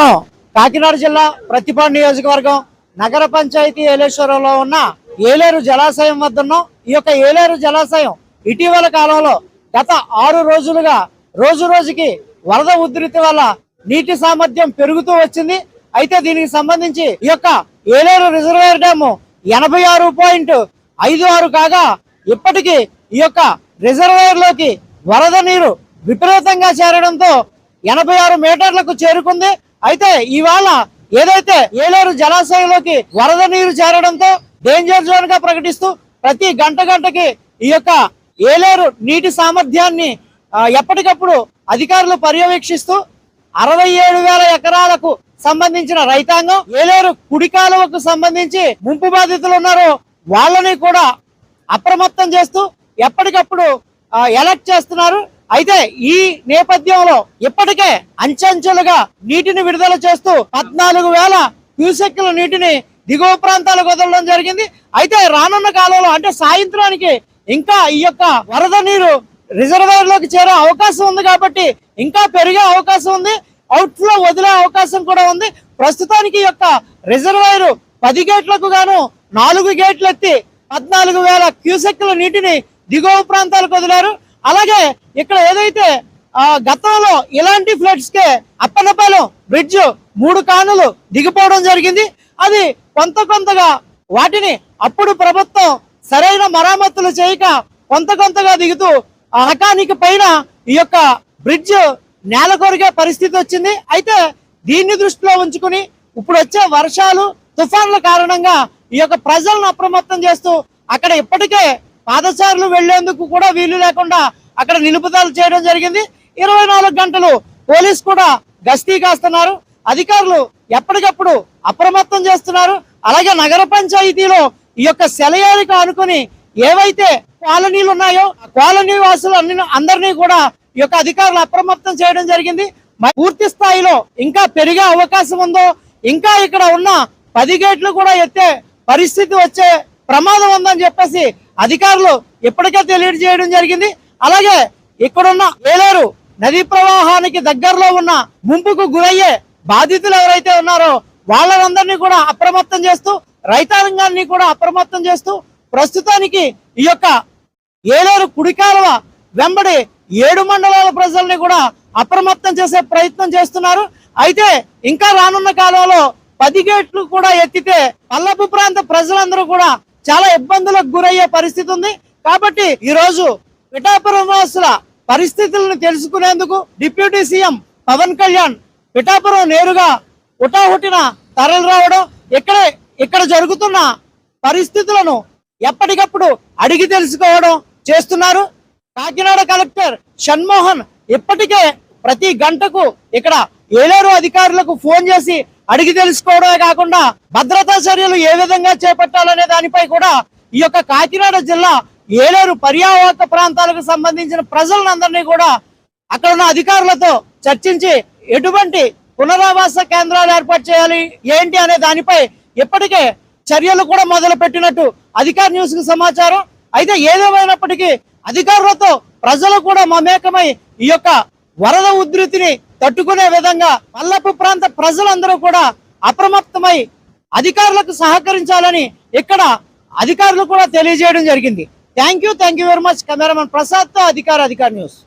మనం కాకినాడ జిల్లా ప్రతిపాడు నియోజకవర్గం నగర పంచాయతీ ఏలేశ్వరంలో ఉన్న ఏలేరు జలాశయం వద్ద ఉన్నాం ఈ యొక్క ఏలేరు జలాశయం ఇటీవల కాలంలో గత ఆరు రోజులుగా రోజు రోజుకి వరద ఉధృతి వల్ల నీటి సామర్థ్యం పెరుగుతూ వచ్చింది. అయితే దీనికి సంబంధించి ఈ యొక్క ఏలేరు రిజర్వేర్ డ్యాము ఎనభై ఆరు పాయింట్ ఐదు ఆరు కాగా ఇప్పటికీ ఈ యొక్క రిజర్వేర్లోకి వరద నీరు విపరీతంగా చేరడంతో ఎనభై ఆరు మీటర్లకు చేరుకుంది. అయితే ఇవాళ ఏదైతే ఏలేరు జలాశయంలోకి వరద నీరు చేరడంతో డేంజర్ జోన్గా ప్రకటిస్తూ ప్రతి గంట గంటకి ఈ యొక్క ఏలేరు నీటి సామర్థ్యాన్ని ఎప్పటికప్పుడు అధికారులు పర్యవేక్షిస్తూ అరవై ఏడు వేల ఎకరాలకు సంబంధించిన రైతాంగం ఏలేరు కుడి కాలువకు సంబంధించి ముంపు బాధితులు ఉన్నారు. వాళ్ళని కూడా అప్రమత్తం చేస్తూ ఎప్పటికప్పుడు ఎలక్ట్ చేస్తున్నారు. అయితే ఈ నేపథ్యంలో ఇప్పటికే అంచెంచెలుగా నీటిని విడుదల చేస్తూ పద్నాలుగు వేల క్యూసెక్ల నీటిని దిగువ ప్రాంతాలకు వదలడం జరిగింది. అయితే రానున్న కాలంలో అంటే సాయంత్రానికి ఇంకా ఈ యొక్క వరద నీరు రిజర్వాయర్లోకి చేరే అవకాశం ఉంది కాబట్టి ఇంకా పెరిగే అవకాశం ఉంది. అవుట్ ఫ్లో వదిలే అవకాశం కూడా ఉంది. ప్రస్తుతానికి ఈ యొక్క రిజర్వాయర్ పది గేట్లకు గాను నాలుగు గేట్లు ఎత్తి పద్నాలుగు వేల క్యూసెక్ల నీటిని దిగువ ప్రాంతాలకు వదిలారు. అలాగే ఇక్కడ ఏదైతే గతంలో ఇలాంటి ఫ్లడ్స్ కే అప్పనపాలెం బ్రిడ్జ్ మూడు కానులు దిగిపోవడం జరిగింది. అది కొంత కొంతగా వాటిని అప్పుడు ప్రభుత్వం సరైన మరామతులు చేయక కొంత కొంతగా దిగుతూ ఆ పైన ఈ యొక్క బ్రిడ్జ్ నేల కొరిగే పరిస్థితి వచ్చింది. అయితే దీన్ని దృష్టిలో ఉంచుకుని ఇప్పుడు వచ్చే వర్షాలు తుఫాన్ల కారణంగా ఈ యొక్క ప్రజలను అప్రమత్తం చేస్తూ అక్కడ ఇప్పటికే పాదచారులు వెళ్ళేందుకు కూడా వీలు లేకుండా అక్కడ నిలుపుదల చేయడం జరిగింది. ఇరవై నాలుగు గంటలు పోలీస్ కూడా గస్తీ కాస్తున్నారు. అధికారులు ఎప్పటికప్పుడు అప్రమత్తం చేస్తున్నారు. అలాగే నగర పంచాయతీలో ఈ యొక్క సెలయేరుకు ఆనుకుని ఏవైతే కాలనీలు ఉన్నాయో ఆ కాలనీ వాసులు అన్ని అందరినీ కూడా ఈ యొక్క అధికారులు అప్రమత్తం చేయడం జరిగింది. పూర్తి స్థాయిలో ఇంకా పెరిగే అవకాశం ఉందో ఇంకా ఇక్కడ ఉన్న పది గేట్లు కూడా ఎత్తే పరిస్థితి వచ్చే ప్రమాదం ఉందని చెప్పేసి అధికారులు ఇప్పటికే తెలియజేయడం జరిగింది. అలాగే ఇక్కడున్న వేలేరు నదీ ప్రవాహానికి దగ్గరలో ఉన్న ముంపుకు గురయ్యే బాధితులు ఎవరైతే ఉన్నారో వాళ్ళందరినీ కూడా అప్రమత్తం చేస్తూ రైతాంగాన్ని కూడా అప్రమత్తం చేస్తూ ప్రస్తుతానికి ఈ యొక్క ఏలేరు కుడికాలువ వెంబడి ఏడు మండలాల ప్రజల్ని కూడా అప్రమత్తం చేసే ప్రయత్నం చేస్తున్నారు. అయితే ఇంకా రానున్న కాలంలో పది గేట్లు కూడా ఎత్తితే పల్లపు ప్రాంత ప్రజలందరూ కూడా చాలా ఇబ్బందులకు గురయ్యే పరిస్థితి ఉంది. కాబట్టి ఈరోజు పిఠాపురం వాసుల పరిస్థితులను తెలుసుకునేందుకు డిప్యూటీ సీఎం పవన్ కళ్యాణ్ పిఠాపురం నేరుగా హుటాహుటిన తరలి రావడం ఇక్కడ ఇక్కడ జరుగుతున్న పరిస్థితులను ఎప్పటికప్పుడు అడిగి తెలుసుకోవడం చేస్తున్నారు. కాకినాడ కలెక్టర్ షణ్మోహన్ ఇప్పటికే ప్రతి గంటకు ఇక్కడ ఏలేరు అధికారులకు ఫోన్ చేసి అడిగి తెలుసుకోవడమే కాకుండా భద్రతా చర్యలు ఏ విధంగా చేపట్టాలనే దానిపై కూడా ఈ యొక్క కాకినాడ జిల్లా ఏలేరు పర్యావరణ ప్రాంతాలకు సంబంధించిన ప్రజలందరినీ కూడా అక్కడ ఉన్న అధికారులతో చర్చించి ఎటువంటి పునరావాస కేంద్రాలు ఏర్పాటు చేయాలి ఏంటి అనే దానిపై ఇప్పటికే చర్యలు కూడా మొదలు పెట్టినట్టు అధికార న్యూస్కు సమాచారం. అయితే ఏదేమైనప్పటికీ అధికారులతో ప్రజలు కూడా మమేకమై ఈ యొక్క వరద ఉధృతిని తట్టుకునే విధంగా పల్లపు ప్రాంత ప్రజలందరూ కూడా అప్రమత్తమై అధికారులకు సహకరించాలని ఇక్కడ అధికారులు కూడా తెలియజేయడం జరిగింది. Thank you thank you very much cameraman ప్రసాద్తో అధికార అధికార న్యూస్.